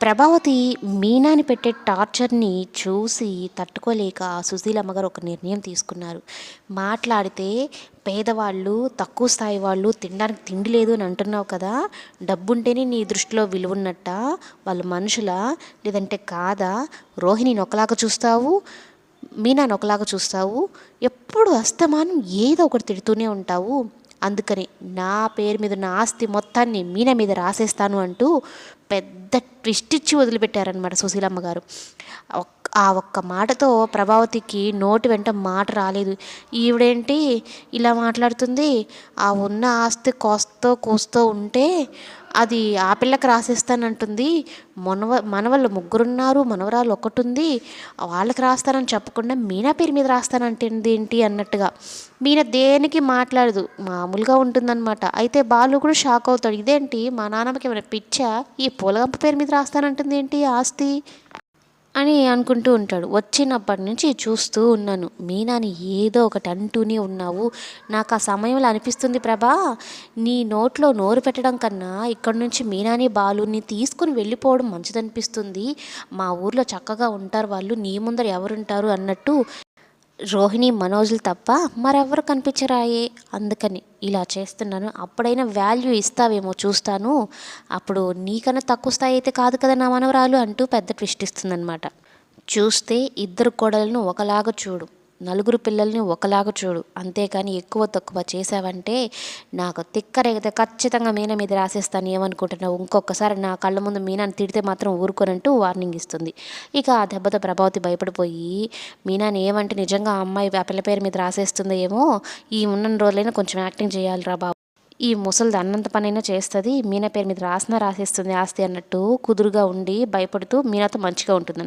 ప్రభావతి మీనాని పెట్టే టార్చర్ని చూసి తట్టుకోలేక సుశీలమ్మ గారు ఒక నిర్ణయం తీసుకున్నారు. మాట్లాడితే పేదవాళ్ళు తక్కువ స్థాయి వాళ్ళు తినడానికి తిండి లేదు అని అంటున్నావు కదా డబ్బుంటేనే నీ దృష్టిలో విలువ ఉన్నట్ట వాళ్ళు మనుషుల? లేదంటే కాదా? రోహిణిని ఒకలాగా చూస్తావు? మీనాని ఒకలాగా చూస్తావు? ఎప్పుడు అస్తమానం ఏదో ఒకటి తిడుతూనే ఉంటావు? అందుకని నా పేరు మీద ఉన్న ఆస్తి మొత్తాన్ని మీన మీద రాసేస్తాను అంటూ పెద్ద ట్విస్ట్ ఇచ్చి వదిలిపెట్టారనమాట సుశీలమ్మ గారు. ఆ ఒక్క మాటతో ప్రభావతికి నోటి వెంట మాట రాలేదు. ఈవిడేంటి ఇలా మాట్లాడుతుంది? ఆ ఉన్న ఆస్తి కోస్తో కూస్తూ ఉంటే అది ఆ పిల్లకి రాసేస్తానంటుంది. మనవ మనవళ్ళు ముగ్గురున్నారు మనవరాలు ఒకటి ఉంది వాళ్ళకి రాస్తానని చెప్పకుండా మీనా పేరు మీద రాస్తానంటుంది ఏంటి అన్నట్టుగా. మీన దేనికి మాట్లాడదు మామూలుగా ఉంటుందన్నమాట. అయితే బాలు కూడా షాక్ అవుతాడు. ఇదేంటి మా నాన్నమ్మకి ఏమైనా పిచ్చా? ఈ పూలగంప పేరు మీద రాస్తానంటుంది ఏంటి ఆస్తి? అని అనుకుంటూ ఉంటాడు. వచ్చినప్పటి నుంచి చూస్తూ ఉన్నాను. మీనాని ఏదో ఒకటి అంటూనే ఉన్నావు. నాకు ఆ సమయంలో అనిపిస్తుంది ప్రభా. నీ నోట్లో నోరు పెట్టడం కన్నా ఇక్కడి నుంచి మీనాని బాలుని తీసుకుని వెళ్ళిపోవడం మంచిదనిపిస్తుంది. మా ఊర్లో చక్కగా ఉంటారు వాళ్ళు. నీ ముందర ఎవరుంటారు అన్నట్టు రోహిణి మనోజులు తప్ప మరెవరు కనిపించరాయే. అందుకని ఇలా చేస్తున్నాను. అప్పుడైనా వాల్యూ ఇస్తావేమో చూస్తాను. అప్పుడు నీకన్నా తక్కువ స్థాయి అయితే కాదు కదా నా మనవరాలు అంటూ పెద్ద ట్విస్ట్ ఇస్తుందన్నమాట. చూస్తే ఇద్దరు కోడలను ఒకలాగా చూడు. నలుగురు పిల్లల్ని ఒకలాగా చూడు. అంతేకాని ఎక్కువ తక్కువ చేసావంటే నాకు తిక్కరేగితే ఖచ్చితంగా మీన మీద రాసేస్తాను ఏమనుకుంటున్నావు? ఇంకొకసారి నా కళ్ళ ముందు మీనాని తిడితే మాత్రం ఊరుకోనంటూ వార్నింగ్ ఇస్తుంది. ఇక ఆ దెబ్బతో ప్రభావతి భయపడిపోయి మీనాని ఏమంటే నిజంగా ఆ అమ్మాయి ఆ పిల్ల పేరు మీద రాసేస్తుందో ఏమో? ఈ ఉన్న రోజులైనా కొంచెం యాక్టింగ్ చేయాలిరా బాబు. ఈ ముసలిది అన్నంత పనైనా చేస్తుంది మీనా పేరు మీద రాసినా రాసేస్తుంది ఆస్తి అన్నట్టు కుదురుగా ఉండి భయపడుతూ మీనాతో మంచిగా ఉంటుంది